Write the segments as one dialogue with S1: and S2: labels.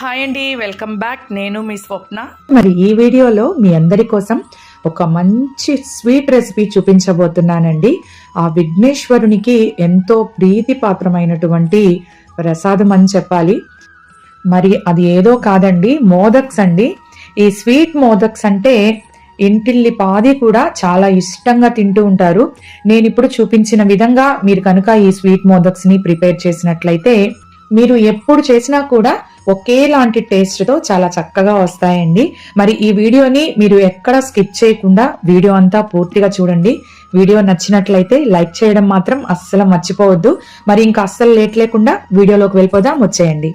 S1: Hi అండి welcome back. నేను మీ స్వప్న.
S2: మరి ఈ వీడియోలో మీ అందరి కోసం ఒక మంచి స్వీట్ రెసిపీ చూపించబోతున్నానండి. ఆ విఘ్నేశ్వరునికి ఎంతో ప్రీతిపాత్రమైనటువంటి ప్రసాదం అని చెప్పాలి. మరి అది ఏదో కాదండి మోదక్స్ అండి. ఈ స్వీట్ మోదక్స్ అంటే ఇంటిల్లి పాది కూడా చాలా ఇష్టంగా తింటూ ఉంటారు. నేను ఇప్పుడు చూపించిన విధంగా మీరు కనుక ఈ స్వీట్ మోదక్స్ని ప్రిపేర్ చేసినట్లయితే మీరు ఎప్పుడు చేసినా కూడా ఒకేలాంటి టేస్ట్తో చాలా చక్కగా వస్తాయండి. మరి ఈ వీడియోని మీరు ఎక్కడ స్కిప్ చేయకుండా వీడియో అంతా పూర్తిగా చూడండి. వీడియో నచ్చినట్లయితే లైక్ చేయడం మాత్రం అస్సలు మర్చిపోవద్దు. మరి ఇంకా అస్సలు లేట్ లేకుండా వీడియోలోకి వెళ్ళిపోదాం వచ్చేయండి.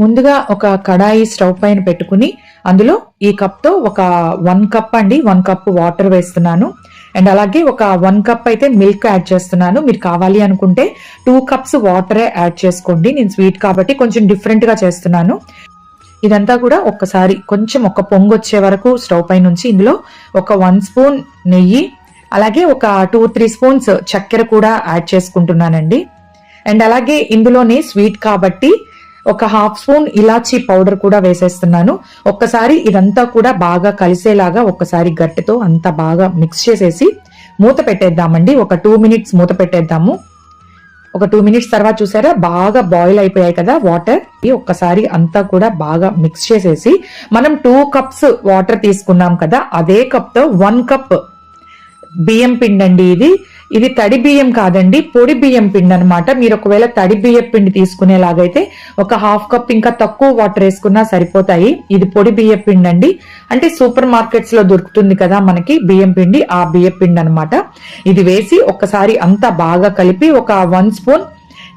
S2: ముందుగా ఒక కడాయి స్టవ్ పైన పెట్టుకుని అందులో ఈ కప్తో ఒక వన్ కప్ అండి వన్ కప్ వాటర్ వేస్తున్నాను. అండ్ అలాగే ఒక వన్ కప్ అయితే మిల్క్ యాడ్ చేస్తున్నాను. మీరు కావాలి అనుకుంటే టూ కప్స్ వాటరే యాడ్ చేసుకోండి. నేను స్వీట్ కాబట్టి కొంచెం డిఫరెంట్గా చేస్తున్నాను. ఇదంతా కూడా ఒక్కసారి కొంచెం ఒక పొంగు వచ్చే వరకు స్టవ్ పై నుంచి ఇందులో ఒక వన్ స్పూన్ నెయ్యి అలాగే ఒక టూ త్రీ స్పూన్స్ చక్కెర కూడా యాడ్ చేసుకుంటున్నానండి. అండ్ అలాగే ఇందులోనే స్వీట్ కాబట్టి ఒక హాఫ్ స్పూన్ ఇలాచీ పౌడర్ కూడా వేసేస్తున్నాను. ఒక్కసారి ఇదంతా కూడా బాగా కలిసేలాగా ఒక్కసారి గట్టితో అంతా బాగా మిక్స్ చేసేసి మూత పెట్టేద్దామండి. ఒక టూ మినిట్స్ మూత పెట్టేద్దాము. ఒక టూ మినిట్స్ తర్వాత చూసారా? బాగా బాయిల్ అయిపోయాయి కదా వాటర్ ఒక్కసారి అంతా కూడా బాగా మిక్స్ చేసేసి మనం టూ కప్స్ వాటర్ తీసుకున్నాం కదా అదే కప్తో వన్ కప్ బియ్యం పిండి అండి ఇది. ఇది తడి బియ్యం కాదండి పొడి బియ్యం పిండి అనమాట మీరు ఒకవేళ తడి బియ్యం పిండి తీసుకునేలాగైతే ఒక హాఫ్ కప్ ఇంకా తక్కువ వాటర్ వేసుకున్నా సరిపోతాయి. ఇది పొడి బియ్యం పిండి అండి అంటే సూపర్ మార్కెట్స్లో దొరుకుతుంది కదా మనకి బియ్యం పిండి ఆ బియ్యం పిండి అనమాట ఇది వేసి ఒక్కసారి అంతా బాగా కలిపి ఒక వన్ స్పూన్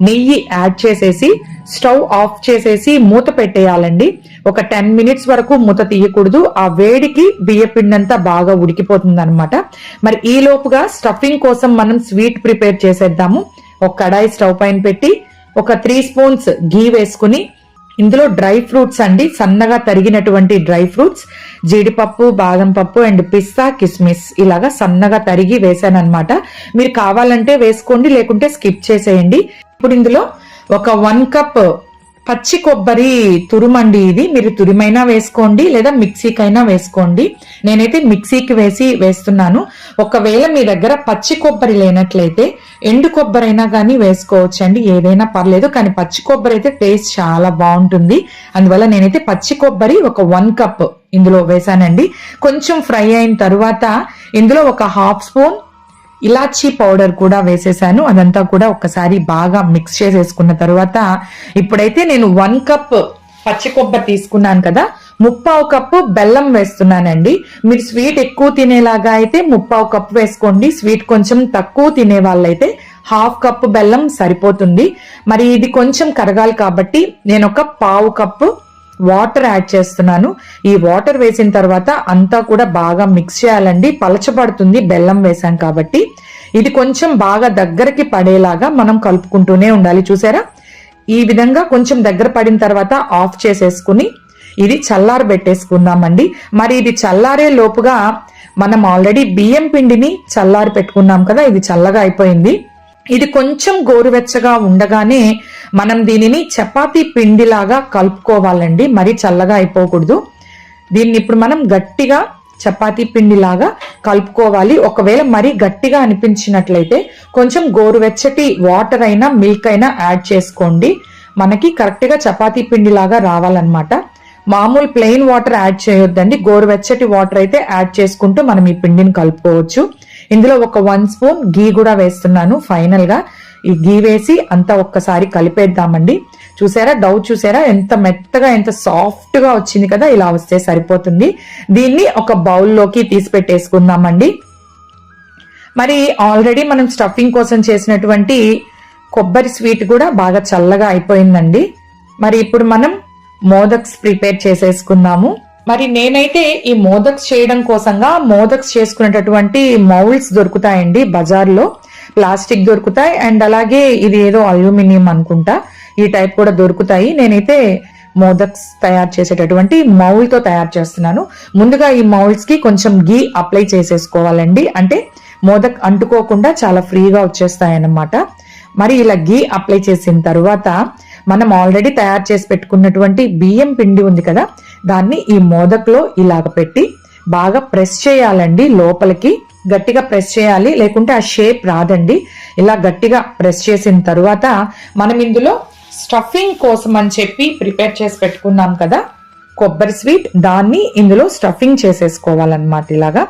S2: నెయ్యి యాడ్ చేసేసి స్టవ్ ఆఫ్ చేసేసి మూత పెట్టేయాలండి. ఒక టెన్ మినిట్స్ వరకు మూత తీయకూడదు. ఆ వేడికి బియ్యపిండంతా బాగా ఉడికిపోతుంది అనమాట మరి ఈ లోపుగా స్టఫింగ్ కోసం మనం స్వీట్ ప్రిపేర్ చేసేద్దాము. ఒక కడాయి స్టవ్ పైన పెట్టి ఒక త్రీ స్పూన్స్ గీ వేసుకుని ఇందులో డ్రై ఫ్రూట్స్ అండి సన్నగా తరిగినటువంటి డ్రై ఫ్రూట్స్ జీడిపప్పు బాదం పప్పు అండ్ పిస్తా కిస్మిస్ ఇలాగా సన్నగా తరిగి వేసాను అనమాట మీరు కావాలంటే వేసుకోండి లేకుంటే స్కిప్ చేసేయండి. ఇప్పుడు ఇందులో ఒక వన్ కప్ పచ్చి కొబ్బరి తురుమండి ఇది. మీరు తురిమైనా వేసుకోండి లేదా మిక్సీకైనా వేసుకోండి. నేనైతే మిక్సీకి వేసి వేస్తున్నాను. ఒకవేళ మీ దగ్గర పచ్చి కొబ్బరి లేనట్లయితే ఎండు కొబ్బరి అయినా కానీ వేసుకోవచ్చు అండి ఏదైనా పర్లేదు కానీ పచ్చి కొబ్బరి అయితే టేస్ట్ చాలా బాగుంటుంది. అందువల్ల నేనైతే పచ్చి కొబ్బరి ఒక వన్ కప్ ఇందులో వేసానండి కొంచెం ఫ్రై అయిన తర్వాత ఇందులో ఒక హాఫ్ స్పూన్ ఇలాచీ పౌడర్ కూడా వేసేసాను. అదంతా కూడా ఒకసారి బాగా మిక్స్ చేసేసుకున్న తర్వాత ఇప్పుడైతే నేను వన్ కప్ పచ్చి కొబ్బరి తీసుకున్నాను కదా ముప్పావు కప్పు బెల్లం వేస్తున్నానండి. మీరు స్వీట్ ఎక్కువ తినేలాగా అయితే ముప్పావు కప్పు వేసుకోండి. స్వీట్ కొంచెం తక్కువ తినే వాళ్ళైతే హాఫ్ కప్పు బెల్లం సరిపోతుంది. మరి ఇది కొంచెం కరగాలి కాబట్టి నేను ఒక పావు కప్పు వాటర్ యాడ్ చేస్తున్నాను. ఈ వాటర్ వేసిన తర్వాత అంతా కూడా బాగా మిక్స్ చేయాలండి. పలచబడుతుంది. బెల్లం వేసాం కాబట్టి. ఇది కొంచెం బాగా దగ్గరికి పడేలాగా మనం కలుపుకుంటూనే ఉండాలి. చూసారా? ఈ విధంగా కొంచెం దగ్గర పడిన తర్వాత ఆఫ్ చేసేసుకుని ఇది చల్లారి పెట్టేసుకుందామండి. మరి ఇది చల్లారే లోపుగా మనం ఆల్రెడీ బియ్యం పిండిని చల్లారి పెట్టుకున్నాం కదా ఇది చల్లగా అయిపోయింది. ఇది కొంచెం గోరువెచ్చగా ఉండగానే మనం దీనిని చపాతీ పిండిలాగా కలుపుకోవాలండి. మరి చల్లగా అయిపోకూడదు. దీన్ని ఇప్పుడు మనం గట్టిగా చపాతీ పిండిలాగా కలుపుకోవాలి. ఒకవేళ మరీ గట్టిగా అనిపించినట్లయితే కొంచెం గోరువెచ్చటి వాటర్ అయినా మిల్క్ అయినా యాడ్ చేసుకోండి. మనకి కరెక్ట్గా చపాతీ పిండిలాగా రావాలన్నమాట. మామూలు ప్లెయిన్ వాటర్ యాడ్ చేయొద్దండి. గోరువెచ్చటి వాటర్ అయితే యాడ్ చేసుకుంటూ మనం ఈ పిండిని కలుపుకోవచ్చు. ఇందులో ఒక వన్ స్పూన్ గీ కూడా వేస్తున్నాను ఫైనల్గా ఈ గీ వేసి అంతా ఒక్కసారి కలిపేద్దామండి. చూసారా? డౌ చూసారా? ఎంత మెత్తగా ఎంత సాఫ్ట్గా వచ్చింది కదా? ఇలా వస్తే సరిపోతుంది. దీన్ని ఒక బౌల్లోకి తీసి పెట్టేసుకుందామండి. మరి ఆల్రెడీ మనం స్టఫింగ్ కోసం చేసినటువంటి కొబ్బరి స్వీట్ కూడా బాగా చల్లగా అయిపోయిందండి. మరి ఇప్పుడు మనం మోదక్స్ ప్రిపేర్ చేసేసుకుందాము. మరి నేనైతే ఈ మోదక్స్ చేయడం కోసంగా మోదక్స్ చేసుకునేటటువంటి మౌల్డ్స్ దొరుకుతాయండి బజార్లో. ప్లాస్టిక్ దొరుకుతాయి అండ్ అలాగే ఇది ఏదో అల్యూమినియం అనుకుంటా. ఈ టైప్ కూడా దొరుకుతాయి. నేనైతే మోదక్స్ తయారు చేసేటటువంటి మౌల్తో తయారు చేస్తున్నాను. ముందుగా ఈ మౌల్స్కి కొంచెం గీ అప్లై చేసేసుకోవాలండి. అంటే మోదక్ అంటుకోకుండా చాలా ఫ్రీగా వచ్చేస్తాయన్నమాట. మరి ఇలా గీ అప్లై చేసిన తర్వాత మనం ఆల్రెడీ తయారు చేసి పెట్టుకున్నటువంటి బియ్యం పిండి ఉంది కదా దాన్ని ఈ మోదక్లో ఇలాగ పెట్టి బాగా ప్రెస్ చేయాలండి లోపలికి. గట్టిగా ప్రెస్ చేయాలి లేకుంటే ఆ షేప్ రాదండి. ఇలా గట్టిగా ప్రెస్ చేసిన తర్వాత మనం ఇందులో స్టఫింగ్ కోసం అని చెప్పి ప్రిపేర్ చేసి పెట్టుకున్నాం కదా కొబ్బరి స్వీట్ దాన్ని ఇందులో స్టఫింగ్ చేసేసుకోవాలన్నమాట ఇలాగా.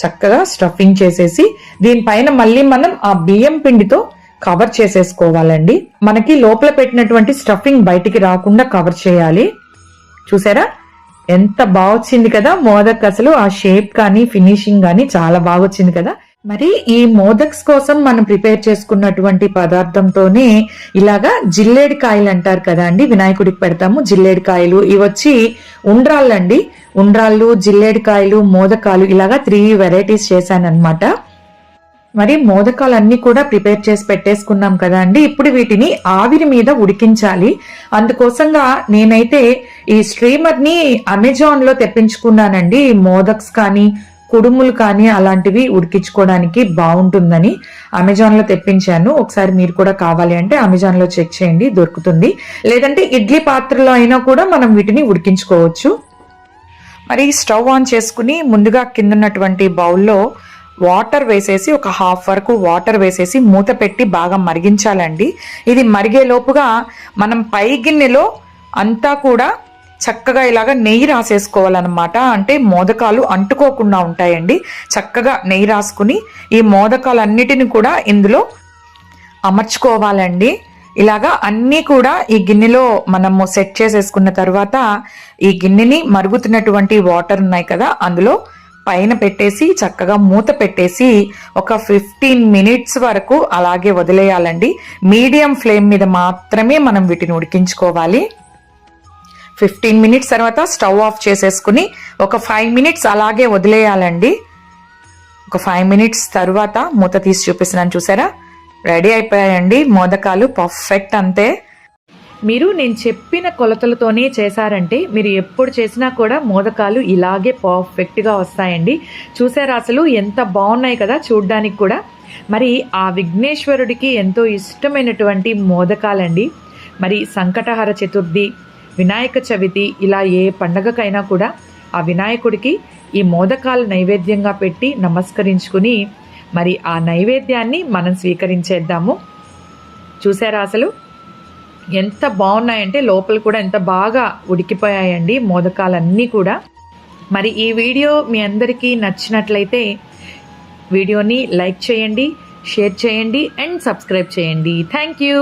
S2: చక్కగా స్టఫింగ్ చేసేసి దీనిపైన మళ్ళీ మనం ఆ బియ్యం పిండితో కవర్ చేసేసుకోవాలండి. మనకి లోపల పెట్టినటువంటి స్టఫింగ్ బయటికి రాకుండా కవర్ చేయాలి. చూసారా? ఎంత బాగా వచ్చింది కదా? మోదక్ అసలు ఆ షేప్ కానీ ఫినిషింగ్ కానీ చాలా బాగా వచ్చింది కదా? మరి ఈ మోదక్స్ కోసం మనం ప్రిపేర్ చేసుకున్నటువంటి పదార్థంతోనే ఇలాగా జిల్లేడి కాయలు అంటారు కదా అండి వినాయకుడికి పెడతాము జిల్లేడి కాయలు. ఇవి వచ్చి ఉండ్రాళ్ళండి. ఉండ్రాళ్ళు జిల్లేడి కాయలు మోదకాలు ఇలాగా త్రీ వెరైటీస్ చేశాను అనమాట మరి మోదకాలన్నీ కూడా ప్రిపేర్ చేసి పెట్టేసుకున్నాం కదా అండి. ఇప్పుడు వీటిని ఆవిరి మీద ఉడికించాలి. అందుకోసంగా నేనైతే ఈ స్ట్రీమర్ని అమెజాన్లో తెప్పించుకున్నానండి. ఈ మోదక్స్ కానీ కుడుములు కానీ అలాంటివి ఉడికించుకోవడానికి బాగుంటుందని అమెజాన్లో తెప్పించాను. ఒకసారి మీరు కూడా కావాలి అంటే అమెజాన్లో చెక్ చేయండి దొరుకుతుంది. లేదంటే ఇడ్లీ పాత్రలో అయినా కూడా మనం వీటిని ఉడికించుకోవచ్చు. మరి స్టవ్ ఆన్ చేసుకుని ముందుగా కిందన్నటువంటి బౌల్లో వాటర్ వేసేసి ఒక హాఫ్ వరకు వాటర్ వేసేసి మూత పెట్టి బాగా మరిగించాలండి. ఇది మరిగే లోపుగా మనం పై గిన్నెలో అంతా కూడా చక్కగా ఇలాగ నెయ్యి రాసేసుకోవాలన్నమాట. అంటే మోదకాలు అంటుకోకుండా ఉంటాయండి. చక్కగా నెయ్యి రాసుకుని ఈ మోదకాలన్నిటిని కూడా ఇందులో అమర్చుకోవాలండి. ఇలాగా అన్నీ కూడా ఈ గిన్నెలో మనము సెట్ చేసేసుకున్న తర్వాత ఈ గిన్నెని మరుగుతున్నటువంటి వాటర్ ఉన్నాయి కదా అందులో పైన పెట్టేసి చక్కగా మూత పెట్టేసి ఒక ఫిఫ్టీన్ మినిట్స్ వరకు అలాగే వదిలేయాలండి. మీడియం ఫ్లేమ్ మీద మాత్రమే మనం వీటిని ఉడికించుకోవాలి. ఫిఫ్టీన్ మినిట్స్ తర్వాత స్టవ్ ఆఫ్ చేసేసుకుని ఒక ఫైవ్ మినిట్స్ అలాగే వదిలేయాలండి. ఒక ఫైవ్ మినిట్స్ తర్వాత మూత తీసి చూపిస్తున్నాను చూసారా? రెడీ అయిపోయాయండి. మోదకాలు పర్ఫెక్ట్ అంతే. మీరు నేను చెప్పిన కొలతలతోనే చేశారంటే మీరు ఎప్పుడు చేసినా కూడా మోదకాలు ఇలాగే పర్ఫెక్ట్గా వస్తాయండి. చూసారా అసలు ఎంత బాగున్నాయి కదా చూడ్డానికి కూడా. మరి ఆ విఘ్నేశ్వరుడికి ఎంతో ఇష్టమైనటువంటి మోదకాలండి. మరి సంకటహర చతుర్థి వినాయక చవితి ఇలా ఏ పండగకైనా కూడా ఆ వినాయకుడికి ఈ మోదకాలు నైవేద్యంగా పెట్టి నమస్కరించుకుని మరి ఆ నైవేద్యాన్ని మనం స్వీకరించేద్దాము. చూసారా అసలు? ఎంత బాగున్నాయంటే లోపల కూడా ఎంత బాగా ఉడికిపోయాయండి మోదకాలన్నీ కూడా. మరి ఈ వీడియో మీ అందరికీ నచ్చినట్లయితే వీడియోని లైక్ చేయండి షేర్ చేయండి అండ్ సబ్స్క్రైబ్ చేయండి. Thank you.